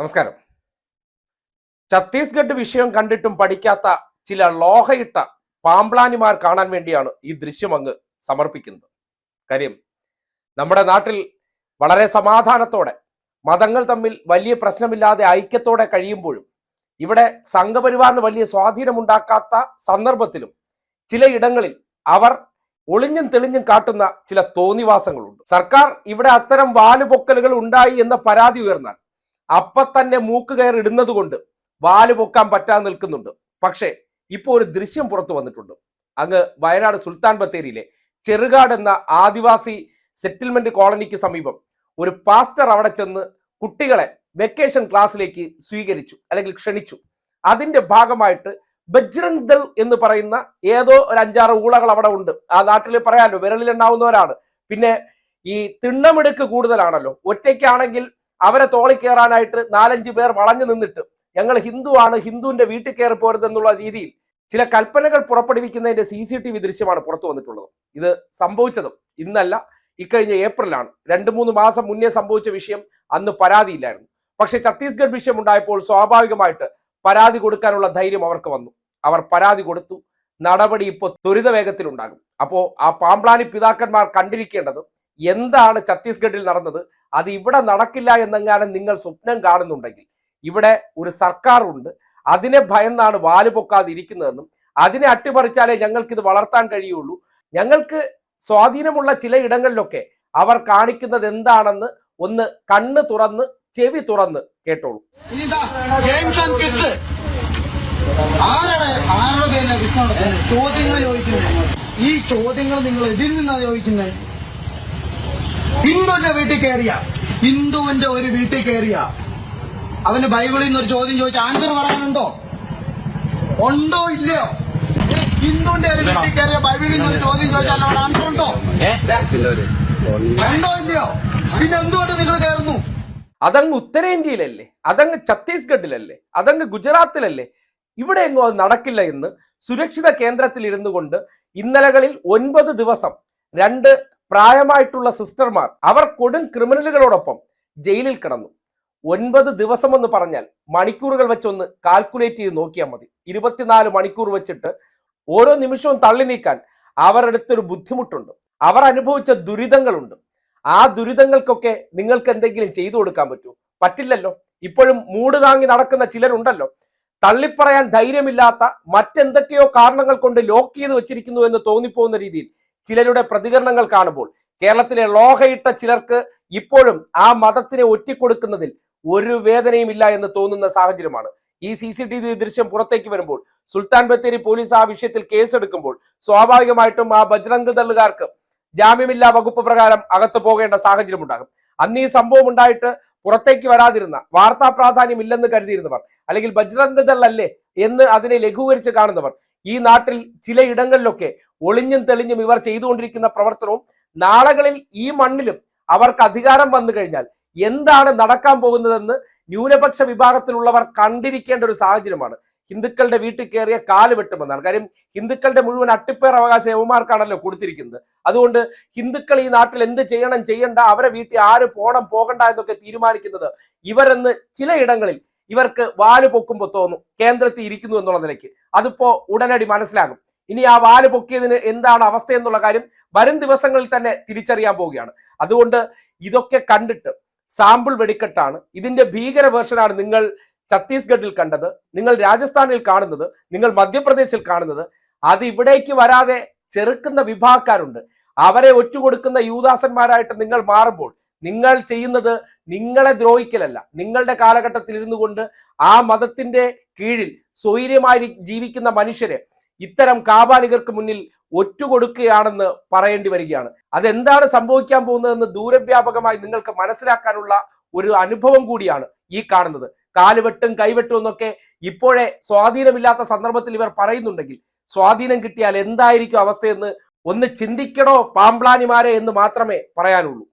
നമസ്കാരം. ഛത്തീസ്ഗഡ് വിഷയം കണ്ടിട്ടും പഠിക്കാത്ത ചില ലോഹയിട്ട പാമ്പ്ലാനിമാർ കാണാൻ വേണ്ടിയാണ് ഈ ദൃശ്യം അങ്ങ് സമർപ്പിക്കുന്നത്. കാര്യം നമ്മുടെ നാട്ടിൽ വളരെ സമാധാനത്തോടെ മതങ്ങൾ തമ്മിൽ വലിയ പ്രശ്നമില്ലാതെ ഐക്യത്തോടെ കഴിയുമ്പോഴും ഇവിടെ സംഘപരിവാറിന് വലിയ സ്വാധീനമുണ്ടാക്കാത്ത സന്ദർഭത്തിലും ചിലയിടങ്ങളിൽ അവർ ഒളിഞ്ഞും തെളിഞ്ഞും കാട്ടുന്ന ചില തോന്നിവാസങ്ങളുണ്ട്. സർക്കാർ ഇവിടെ അത്തരം വാലുപൊക്കലുകൾ ഉണ്ടായി എന്ന പരാതി ഉയർന്നാൽ അപ്പൊ തന്നെ മൂക്ക് കയർ ഇടുന്നത് കൊണ്ട് വാൽ പൊക്കാൻ പറ്റാതെ നിൽക്കുന്നുണ്ട്. പക്ഷേ ഇപ്പോൾ ഒരു ദൃശ്യം പുറത്തു വന്നിട്ടുണ്ട്. അങ്ങ് വയനാട് സുൽത്താൻ ബത്തേരിയിലെ ചെറുകാട് എന്ന ആദിവാസി സെറ്റിൽമെന്റ് കോളനിക്ക് സമീപം ഒരു പാസ്റ്റർ അവിടെ ചെന്ന് കുട്ടികളെ വെക്കേഷൻ ക്ലാസ്സിലേക്ക് സ്വീകരിച്ചു അല്ലെങ്കിൽ ക്ഷണിച്ചു. അതിന്റെ ഭാഗമായിട്ട് ബജ്രംഗ് ദൾ എന്ന് പറയുന്ന ഏതോ ഒരു അഞ്ചാറ് ഊളകൾ അവിടെ ഉണ്ട്. ആ നാട്ടിൽ പറയാമല്ലോ വിരലിലുണ്ടാവുന്നവരാണ് പിന്നെ ഈ തിണ്ണമെടുക്ക് കൂടുതലാണല്ലോ. ഒറ്റയ്ക്കാണെങ്കിൽ അവരെ തോളി കയറാനായിട്ട് നാലഞ്ച് പേർ വളഞ്ഞു നിന്നിട്ട് ഞങ്ങൾ ഹിന്ദുവാണ് ഹിന്ദുവിന്റെ വീട്ടിൽ കയറി പോരുതെന്നുള്ള രീതിയിൽ ചില കൽപ്പനകൾ പുറപ്പെടുവിക്കുന്നതിന്റെ സി സി ടി വി ദൃശ്യമാണ് പുറത്തു വന്നിട്ടുള്ളത്. ഇത് സംഭവിച്ചതും ഇന്നല്ല ഇക്കഴിഞ്ഞ ഏപ്രിലാണ്. രണ്ട് മൂന്ന് മാസം മുന്നേ സംഭവിച്ച വിഷയം അന്ന് പരാതിയില്ലായിരുന്നു. പക്ഷെ ഛത്തീസ്ഗഡ് വിഷയം ഉണ്ടായപ്പോൾ സ്വാഭാവികമായിട്ട് പരാതി കൊടുക്കാനുള്ള ധൈര്യം അവർക്ക് വന്നു. അവർ പരാതി കൊടുത്തു. നടപടി ഇപ്പോൾ ത്വരിത വേഗത്തിലുണ്ടാകും അപ്പോൾ ആ പാമ്പ്ലാനി പിതാക്കന്മാർ കണ്ടിരിക്കേണ്ടത് എന്താണ് ഛത്തീസ്ഗഡിൽ നടന്നത്? അത് ഇവിടെ നടക്കില്ല എന്നെങ്ങാനും നിങ്ങൾ സ്വപ്നം കാണുന്നുണ്ടെങ്കിൽ. ഇവിടെ ഒരു സർക്കാർ ഉണ്ട് അതിനെ ഭയന്നാണ് വാൽ പൊക്കാതിരിക്കുന്നതെന്നും അതിനെ അട്ടിമറിച്ചാലേ ഞങ്ങൾക്ക് ഇത് വളർത്താൻ കഴിയുള്ളൂ. ഞങ്ങൾക്ക് സ്വാധീനമുള്ള ചില ഇടങ്ങളിലൊക്കെ അവർ കാണിക്കുന്നത് എന്താണെന്ന് ഒന്ന് കണ്ണ് തുറന്ന് ചെവി തുറന്ന് കേട്ടോളൂ. ചോദ്യങ്ങൾ ചോദിക്കുന്നത്. ഈ ചോദ്യങ്ങൾ നിങ്ങൾ എതിൽ നിന്നാണ് ചോദിക്കുന്നത്? ഹിന്ദുവിന്റെ വീട്ടിൽ കയറിയ ഹിന്ദുവിന്റെ ഒരു വീട്ടിൽ കയറിയ അവന് ബൈബിളിൽ നിന്ന് ഒരു ചോദ്യം ചോദിച്ച ആൻസർ പറയാനുണ്ടോ? ഉണ്ടോ ഇല്ലയോ? ഹിന്ദുവിന്റെ ഒരു വീട്ടിൽ കയറിയ ബൈബിളിൽ നിന്ന് ഒരു ചോദ്യം ചോദിച്ചാൽ അവിടെ ആൻസർ ഉണ്ടോ? ഉണ്ടോ ഇല്ലയോ? പിന്നെ എന്തുകൊണ്ട് നിങ്ങൾ കയറുന്നു? അതങ്ങ് ഉത്തരേന്ത്യയിലല്ലേ? അതങ്ങ് ഛത്തീസ്ഗഡിലല്ലേ? അതങ്ങ് ഗുജറാത്തിലല്ലേ? ഇവിടെ എങ്ങോ അത് നടക്കില്ല എന്ന് സുരക്ഷിത കേന്ദ്രത്തിൽ ഇരുന്നു കൊണ്ട് ഇന്നലകളിൽ ഒൻപത് ദിവസം രണ്ട് പ്രായമായിട്ടുള്ള സിസ്റ്റർമാർ അവർ കൊടും ക്രിമിനലുകളോടൊപ്പം ജയിലിൽ കിടന്നു. ഒൻപത് ദിവസം എന്ന് പറഞ്ഞാൽ മണിക്കൂറുകൾ വെച്ചൊന്ന് കാൽക്കുലേറ്റ് ചെയ്ത് നോക്കിയാൽ മതി. ഇരുപത്തിനാല് മണിക്കൂർ വെച്ചിട്ട് ഓരോ നിമിഷവും തള്ളി നീക്കാൻ അവർ എടുത്തൊരു ബുദ്ധിമുട്ടുണ്ട്. അവർ അനുഭവിച്ച ദുരിതങ്ങളുണ്ട്. ആ ദുരിതങ്ങൾക്കൊക്കെ നിങ്ങൾക്ക് എന്തെങ്കിലും ചെയ്തു കൊടുക്കാൻ പറ്റൂ? പറ്റില്ലല്ലോ. ഇപ്പോഴും മൂട് താങ്ങി നടക്കുന്ന ചിലരുണ്ടല്ലോ. തള്ളിപ്പറയാൻ ധൈര്യമില്ലാത്ത മറ്റെന്തൊക്കെയോ കാരണങ്ങൾ കൊണ്ട് ലോക്ക് ചെയ്ത് വെച്ചിരിക്കുന്നു എന്ന് തോന്നിപ്പോകുന്ന രീതിയിൽ ചിലരുടെ പ്രതികരണങ്ങൾ കാണുമ്പോൾ കേരളത്തിലെ ലോഹയിട്ട ചിലർക്ക് ഇപ്പോഴും ആ മതത്തിനെ ഒറ്റിക്കൊടുക്കുന്നതിൽ ഒരു വേദനയും ഇല്ല എന്ന് തോന്നുന്ന സാഹചര്യമാണ്. ഈ സി സി ടി വി ദൃശ്യം പുറത്തേക്ക് വരുമ്പോൾ സുൽത്താൻ ബത്തേരി പോലീസ് ആ വിഷയത്തിൽ കേസെടുക്കുമ്പോൾ സ്വാഭാവികമായിട്ടും ആ ബജ്രംഗ് തള്ളുകാർക്ക് ജാമ്യമില്ലാ വകുപ്പ് പ്രകാരം അകത്ത് പോകേണ്ട സാഹചര്യം ഉണ്ടാകും അന്ന് ഈ സംഭവം ഉണ്ടായിട്ട് പുറത്തേക്ക് വരാതിരുന്ന വാർത്താ പ്രാധാന്യം ഇല്ലെന്ന് കരുതിയിരുന്നവർ അല്ലെങ്കിൽ ബജ്രംഗ് അല്ലേ എന്ന് അതിനെ ലഘൂകരിച്ച് കാണുന്നവർ ഈ നാട്ടിൽ ചില ഇടങ്ങളിലൊക്കെ ഒളിഞ്ഞും തെളിഞ്ഞും ഇവർ ചെയ്തുകൊണ്ടിരിക്കുന്ന പ്രവർത്തനവും നാളുകളിൽ ഈ മണ്ണിലും അവർക്ക് അധികാരം വന്നു കഴിഞ്ഞാൽ എന്താണ് നടക്കാൻ പോകുന്നതെന്ന് ന്യൂനപക്ഷ വിഭാഗത്തിലുള്ളവർ കണ്ടിരിക്കേണ്ട ഒരു സാഹചര്യമാണ്. ഹിന്ദുക്കളുടെ വീട്ടിൽ കയറിയ കാൽ വെട്ടുമെന്നാണ്. കാര്യം ഹിന്ദുക്കളുടെ മുഴുവൻ അട്ടിപ്പേർ അവകാശം യവമാർക്കാണല്ലോ കൊടുത്തിരിക്കുന്നത്. അതുകൊണ്ട് ഹിന്ദുക്കൾ ഈ നാട്ടിൽ എന്ത് ചെയ്യണം ചെയ്യണ്ട അവരെ വീട്ടിൽ ആര് പോണം പോകണ്ട എന്നൊക്കെ തീരുമാനിക്കുന്നത് ഇവരെന്ന് ചിലയിടങ്ങളിൽ ഇവർക്ക് വാൽ പൊക്കുമ്പോൾ തോന്നും കേന്ദ്രത്തിൽ ഇരിക്കുന്നു എന്നുള്ള നിലയ്ക്ക്. അതിപ്പോ ഉടനടി മനസ്സിലാകും. ഇനി ആ വാൽ പൊക്കിയതിന് എന്താണ് അവസ്ഥ എന്നുള്ള കാര്യം വരും ദിവസങ്ങളിൽ തന്നെ തിരിച്ചറിയാൻ പോവുകയാണ്. അതുകൊണ്ട് ഇതൊക്കെ കണ്ടിട്ട് സാമ്പിൾ വെടിക്കെട്ടാണ്. ഇതിന്റെ ഭീകര വേർഷനാണ് നിങ്ങൾ ഛത്തീസ്ഗഡിൽ കണ്ടത് നിങ്ങൾ രാജസ്ഥാനിൽ കാണുന്നത് നിങ്ങൾ മധ്യപ്രദേശിൽ കാണുന്നത്. അത് ഇവിടേക്ക് വരാതെ ചെറുക്കുന്ന വിഭാഗക്കാരുണ്ട്. അവരെ ഒറ്റുകൊടുക്കുന്ന യൂദാസന്മാരായിട്ട് നിങ്ങൾ മാറുമ്പോൾ നിങ്ങൾ ചെയ്യുന്നത് നിങ്ങളെ ദ്രോഹിക്കലല്ല. നിങ്ങളുടെ കാലഘട്ടത്തിൽ ഇരുന്നു കൊണ്ട് ആ മതത്തിന്റെ കീഴിൽ സ്വൈര്യമായി ജീവിക്കുന്ന മനുഷ്യരെ ഇത്തരം കാബാലികർക്ക് മുന്നിൽ ഒറ്റുകൊടുക്കുകയാണെന്ന് പറയേണ്ടി വരികയാണ്. അതെന്താണ് സംഭവിക്കാൻ പോകുന്നതെന്ന് ദൂരവ്യാപകമായി നിങ്ങൾക്ക് മനസ്സിലാക്കാനുള്ള ഒരു അനുഭവം കൂടിയാണ് ഈ കാണുന്നത്. കാലുവെട്ടും കൈവെട്ടും എന്നൊക്കെ ഇപ്പോഴേ സ്വാധീനമില്ലാത്ത സന്ദർഭത്തിൽ ഇവർ പറയുന്നുണ്ടെങ്കിൽ സ്വാധീനം കിട്ടിയാൽ എന്തായിരിക്കും അവസ്ഥയെന്ന് ഒന്ന് ചിന്തിക്കണോ പാമ്പ്ലാനിമാരെ എന്ന് മാത്രമേ പറയാനുള്ളൂ.